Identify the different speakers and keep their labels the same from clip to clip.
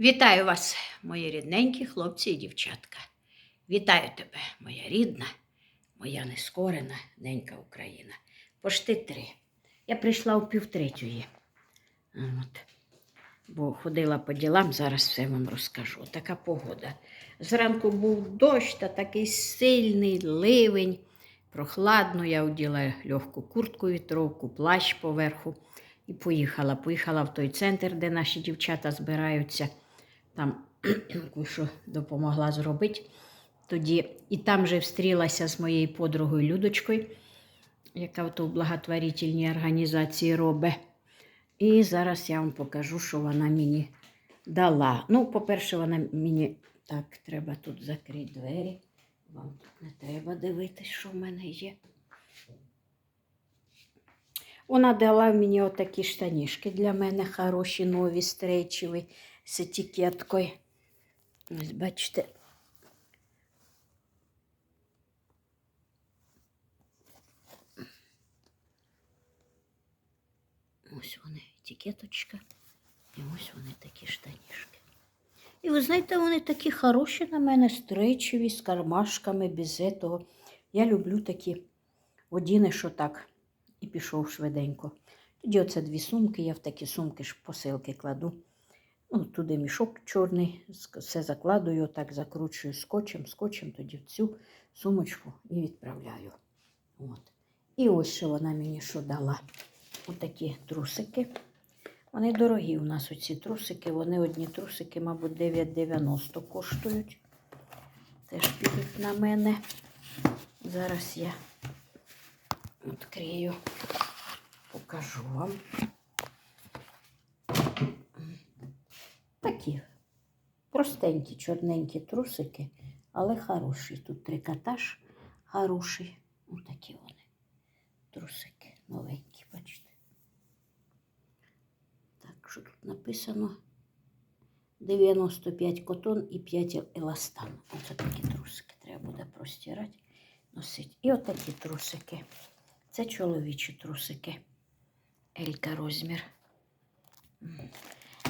Speaker 1: Вітаю вас, мої рідненькі хлопці і дівчатка. Вітаю тебе, моя рідна, моя нескорена ненька Україна. Пошти три. Я прийшла у півтретьої. От. Бо ходила по ділам, зараз все вам розкажу. Така погода. Зранку був дощ та такий сильний ливень. Прохладно, я оділа легку куртку вітровку, плащ поверху і поїхала. Поїхала в той центр, де наші дівчата збираються. Там що допомогла зробити. Тоді і там же встрілася з моєю подругою Людочкою, яка в благотворительній організації робить. І зараз я вам покажу, що вона мені дала. Ну, по-перше, вона мені так, треба тут закрити двері. Вам тут не треба дивитись, що в мене є. Вона дала мені отакі штанішки для мене хороші, нові, стрейчеві, з етикеткою. Ось бачите. Ось вони, етикеточка. І ось вони такі штанішки. І ви знаєте, вони такі хороші на мене, стрейчеві, з кармашками, без этого. Я люблю такі одіни, що так, і пішов швиденько. Тоді оце дві сумки, я в такі сумки ж посилки кладу. Ну, туди мішок чорний, все закладую, так закручую скотчем, скотчем, тоді в цю сумочку і відправляю. От. І ось що вона мені що дала. Отакі трусики. Вони дорогі у нас оці трусики. Вони одні трусики, мабуть, 9,90 коштують. Теж підуть на мене. Зараз я відкрию, покажу вам. Такі простенькі, чорненькі трусики, але хороші. Тут трикотаж хороший. Отакі вони. Трусики новенькі, бачите. Так, що тут написано 95 котон і 5 еластан. Оце такі трусики. Треба буде простирати, носити. І отакі трусики. Це чоловічі трусики. Елька розмір.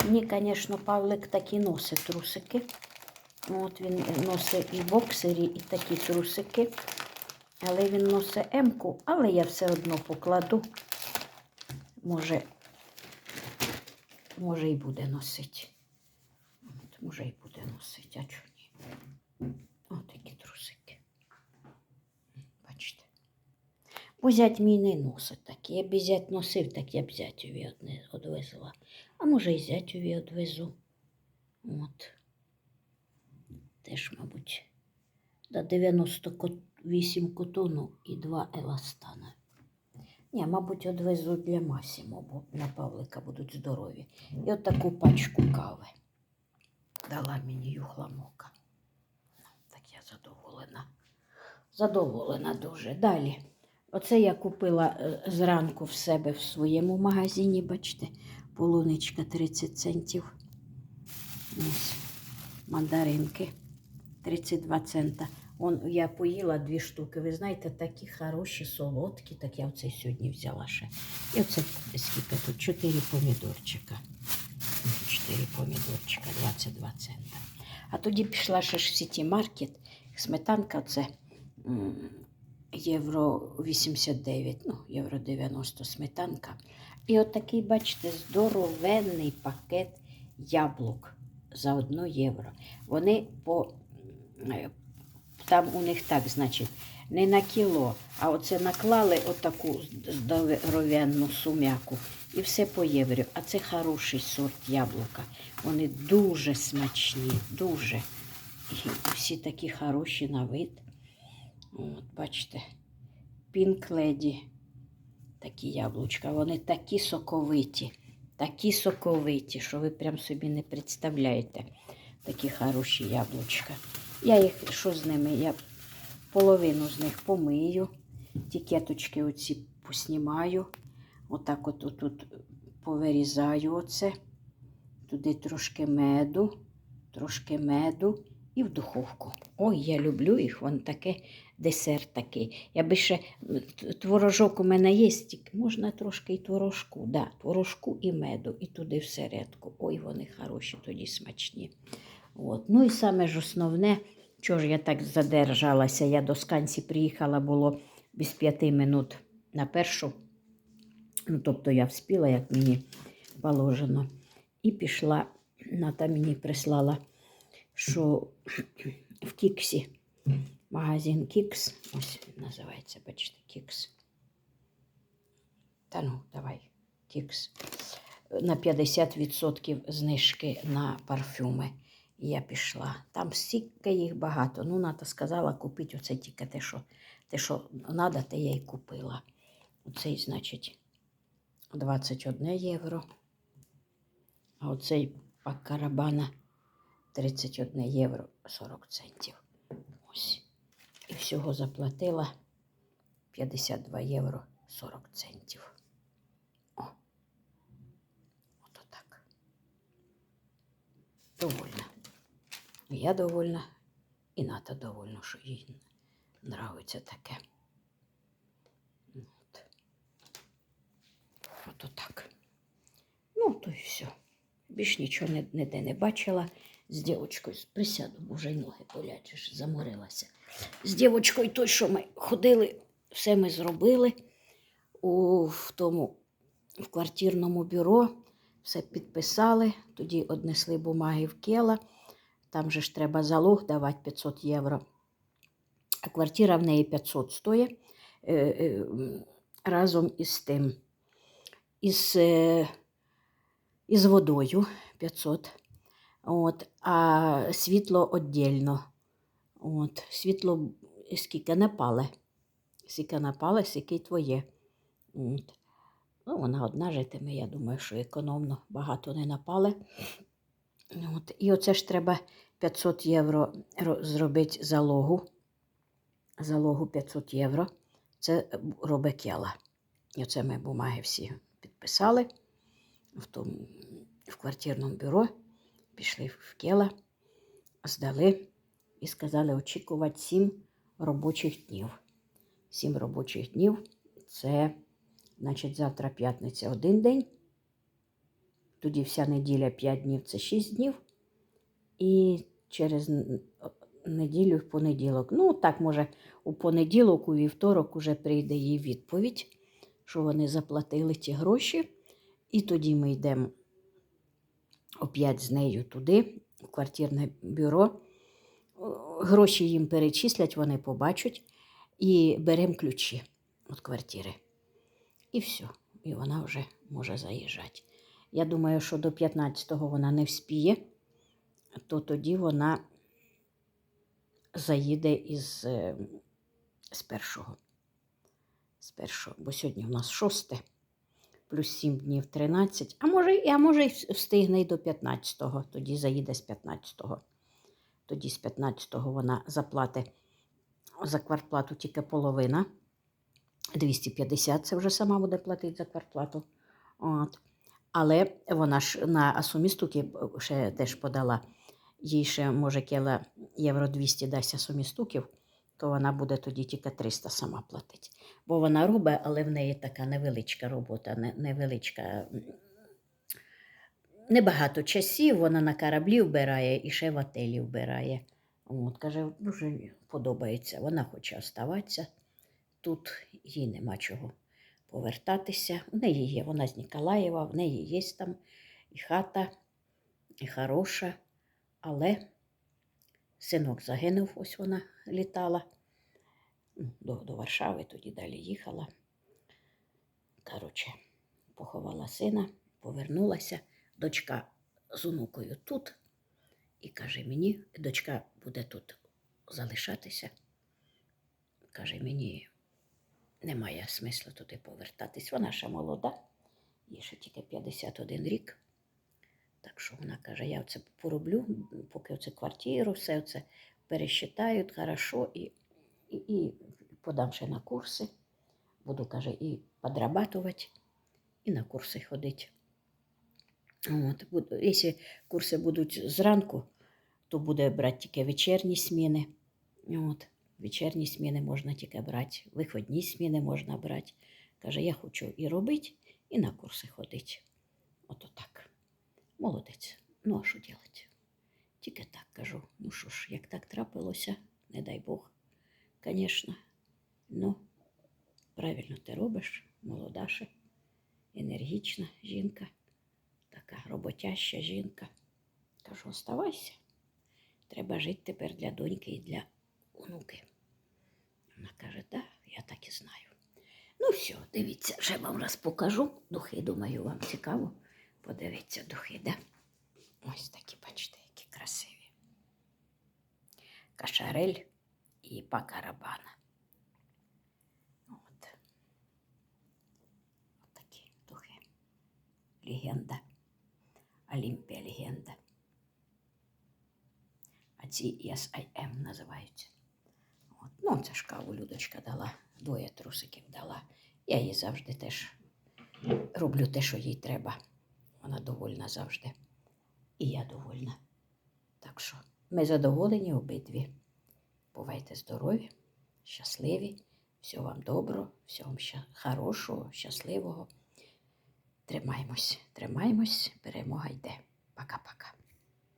Speaker 1: Мені, звісно, Павлик такі носить трусики. От він носить і боксері, і такі трусики. Але він носить М-ку, але я все одно покладу. Може, може і буде носити. От, може і буде носити, а чого ні? Ось такі трусики. Бачите. Бо зять мій не носить. Я б зять носив, так я б зятьові одвезла. А може і зятьові одвезу. От. Теж, мабуть, до 98 котону і 2 еластана. Ні, мабуть, одвезу для Масімо, бо на Павлика будуть здорові. І от таку пачку кави дала мені юхламока. Так я задоволена. Задоволена дуже. Далі. Оце я купила е, зранку в себе в своєму магазині, бачите, полуничка 30 центів. Ось, мандаринки 32 цента. Он, я поїла дві штуки. Ви знаєте, такі хороші, солодкі, так я оце сьогодні взяла ще. І оце скільки тут? Чотири помідорчика. Чотири помідорчика, 22 цента. А тоді пішла ще ж в сіті маркет. Сметанка це євро 89, ну, євро 90 сметанка. І от такий, бачите, здоровенний пакет яблук за 1 євро. Вони по е, там у них так, значить, не на кіло, а оце наклали отаку здоровенну сум'яку і все по євро. А це хороший сорт яблука. Вони дуже смачні, дуже. І всі такі хороші на вид. От, бачите, Lady. Такі яблучка. Вони такі соковиті, такі соковиті, що ви прям собі не представляєте. Такі хороші яблучка. Я їх, що з ними? Я половину з них помию, ті кеточки оці поснімаю. Отак от тут повирізаю оце. Туди трошки меду, трошки меду і в духовку. Ой, я люблю їх, вон таке десерт такий. Я би ще творожок у мене є, можна трошки і творожку, да, творожку і меду, і туди всередку. Ой, вони хороші, тоді смачні. От. Ну і саме ж основне, чого ж я так задержалася, я до Сканці приїхала було без п'яти минут на першу. Ну, тобто я вспіла, як мені положено. І пішла, Ната мені прислала, що в Кіксі, магазин Кікс, ось він називається, бачите, Кікс. Та ну, давай, Кікс. На 50% знижки на парфюми. Я пішла. Там стільки їх багато. Ну, Ната сказала, купити оце тільки те, що те, що треба, те я й купила. Оцей, значить, 21 євро. А оцей пак карабана 31 євро 40 центів. Ось. І всього заплатила 52 євро 40 центів. О. Ото так. Довольна. Я довольна, і Ната довольна, що їй нравиться таке. От. Ото так. Ну, то і все. Більш нічого ніде не бачила. З дівчинкою присяду, бо вже й ноги ж заморилася. З дівчинкою той, що ми ходили, все ми зробили у в тому в квартирному бюро, все підписали, тоді однесли бумаги в Кела. Там же ж треба залог давати 500 євро. А квартира в неї 500 стоїть е, е, разом із тим, із, е, із водою 500. От, а світло віддільно. От, світло скільки напале. Скільки напале, скільки твоє. От. Ну, вона одна житиме, я думаю, що економно багато не напале. От. І оце ж треба 500 євро зробити залогу. Залогу 500 євро. Це робить Кела. І оце ми бумаги всі підписали в, тому, в квартирному бюро. Пішли в Кела, здали і сказали очікувати 7 робочих днів. 7 робочих днів це, значить, завтра п'ятниця один день. Тоді вся неділя 5 днів це 6 днів. І через неділю в понеділок. Ну, так, може, у понеділок, у вівторок уже прийде їй відповідь, що вони заплатили ті гроші. І тоді ми йдемо опять з нею туди, в квартирне бюро. Гроші їм перечислять, вони побачать, і беремо ключі від квартири. І все. І вона вже може заїжджати. Я думаю, що до 15-го вона не вспіє, то тоді вона заїде із е, з першого. З першого, бо сьогодні у нас шосте, плюс 7 днів 13, а може, а може й встигне й до 15-го, тоді заїде з 15-го. Тоді з 15-го вона заплатить за квартплату тільки половина. 250 це вже сама буде платити за квартплату. От. Але вона ж на асумістуки ще теж подала. Їй ще, може, кела євро 200 дасть асумістуків, то вона буде тоді тільки 300 сама платити. Бо вона робить, але в неї така невеличка робота, невеличка. Небагато часів вона на кораблі вбирає і ще в отелі вбирає. От, каже, дуже подобається. Вона хоче оставатися. Тут їй нема чого повертатися. В неї є, вона з Ніколаєва, в неї є там і хата, і хороша, але синок загинув, ось вона літала ну, до, до Варшави, тоді далі їхала. Коротше, поховала сина, повернулася. Дочка з онукою тут. І каже мені, дочка буде тут залишатися. Каже, мені немає смислу туди повертатись. Вона ще молода, їй ще тільки 51 рік. Так що вона каже, я це пороблю, поки оце квартиру, все це пересчитають хорошо і, і, і подам ще на курси. Буду, каже, і подрабатувати, і на курси ходити. От, буду, якщо курси будуть зранку, хто буде брати тільки вечірні сміни. От, вечірні сміни можна тільки брати, виходні сміни можна брати. Каже, я хочу і робити, і на курси ходити. Ото так. Молодець. Ну, а що робити? Тільки так кажу. Ну що ж, як так трапилося, не дай Бог, звісно. Ну, правильно ти робиш, молода ще, енергічна жінка, така роботяща жінка. Кажу, оставайся. Треба жити тепер для доньки і для онуки. Вона каже, так, я так і знаю. Ну, все, дивіться, ще вам раз покажу. Духи, думаю, вам цікаво. Подивіться духи, да? Ось такі, бачите, які красиві. Кашарель і пакарабана. От. От такі духи. Легенда. Олімпія легенда. А ці SIM називаються. От. Ну, це ж каву Людочка дала, двоє трусиків дала. Я їй завжди теж роблю те, що їй треба. Вона довольна завжди. І я довольна. Так що ми задоволені обидві. Бувайте здорові, щасливі, всього вам доброго, всього вам ща- хорошого, щасливого. Тримаємось, тримаємось, перемога йде. Пока-пока.